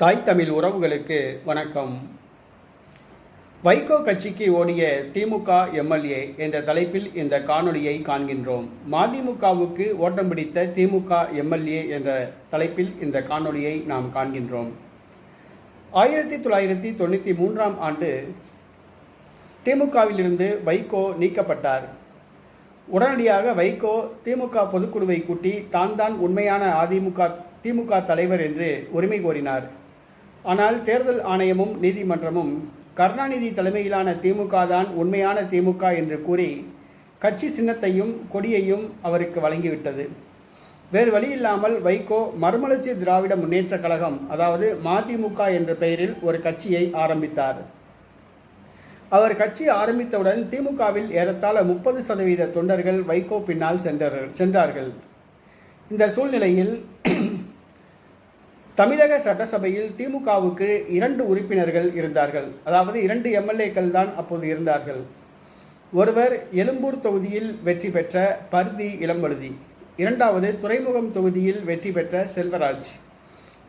தாய் தமிழ் உறவுகளுக்கு வணக்கம். வைகோ கட்சிக்கு ஓடிய திமுக எம்எல்ஏ என்ற தலைப்பில் இந்த காணொளியை காண்கின்றோம். மதிமுகவுக்கு ஓட்டம் பிடித்த திமுக எம்எல்ஏ என்ற தலைப்பில் இந்த காணொளியை நாம் காண்கின்றோம். ஆயிரத்தி தொள்ளாயிரத்தி தொண்ணூற்றி மூன்றாம் ஆண்டு திமுகவிலிருந்து வைகோ நீக்கப்பட்டார். உடனடியாக வைகோ திமுக பொதுக்குழுவை கூட்டி தான் தான் உண்மையான அதிமுக திமுக தலைவர் என்று உரிமை கோரினார். ஆனால் தேர்தல் ஆணையமும் நீதிமன்றமும் கருணாநிதி தலைமையிலான திமுக தான் உண்மையான திமுக என்று கூறி கட்சி சின்னத்தையும் கொடியையும் அவருக்கு வழங்கிவிட்டது. வேறு வழியில்லாமல் வைகோ மறுமலர்ச்சி திராவிட முன்னேற்றக் கழகம் அதாவது மதிமுக என்ற பெயரில் ஒரு கட்சியை ஆரம்பித்தார். அவர் கட்சி ஆரம்பித்தவுடன் திமுகவில் ஏறத்தாழ முப்பது சதவீத தொண்டர்கள் வைகோ பின்னால் சென்றார்கள் சென்றார்கள். இந்த சூழ்நிலையில் தமிழக சட்டசபையில் திமுகவுக்கு இரண்டு உறுப்பினர்கள் இருந்தார்கள். அதாவது இரண்டு எம்எல்ஏக்கள் தான் அப்போது இருந்தார்கள். ஒருவர் எழும்பூர் தொகுதியில் வெற்றி பெற்ற பருதி இளம்பழுதி இரண்டாவது துறைமுகம் தொகுதியில் வெற்றி பெற்ற செல்வராஜ்.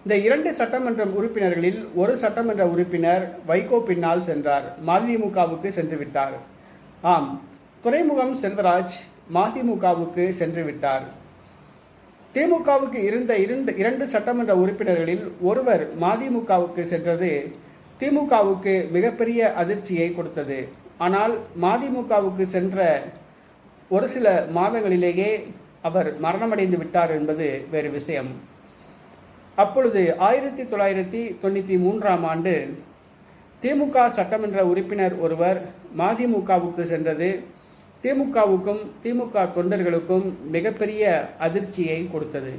இந்த இரண்டு சட்டமன்ற உறுப்பினர்களில் ஒரு சட்டமன்ற உறுப்பினர் வைகோ பின்னால் சென்றார். மதிமுகவுக்கு சென்று விட்டார். ஆம் துறைமுகம் செல்வராஜ் மதிமுகவுக்கு சென்று விட்டார். திமுகவுக்கு இருந்த இரண்டு இரண்டு சட்டமன்ற உறுப்பினர்களில் ஒருவர் மதிமுகவுக்கு சென்றது. திமுகவுக்கு மிகப்பெரிய அதிர்ச்சியை கொடுத்தது. ஆனால் மதிமுகவுக்கு சென்ற ஒரு சில மாதங்களிலேயே அவர் மரணமடைந்து விட்டார் என்பது வேறு விஷயம். அப்பொழுது ஆயிரத்தி தொள்ளாயிரத்தி தொண்ணூற்றி மூன்றாம் ஆண்டு திமுக சட்டமன்ற உறுப்பினர் ஒருவர் மதிமுகவுக்கு சென்றது. திமுகவுக்கும் திமுக தொண்டர்களுக்கும் மிகப்பெரிய அதிர்ச்சியை கொடுத்தது.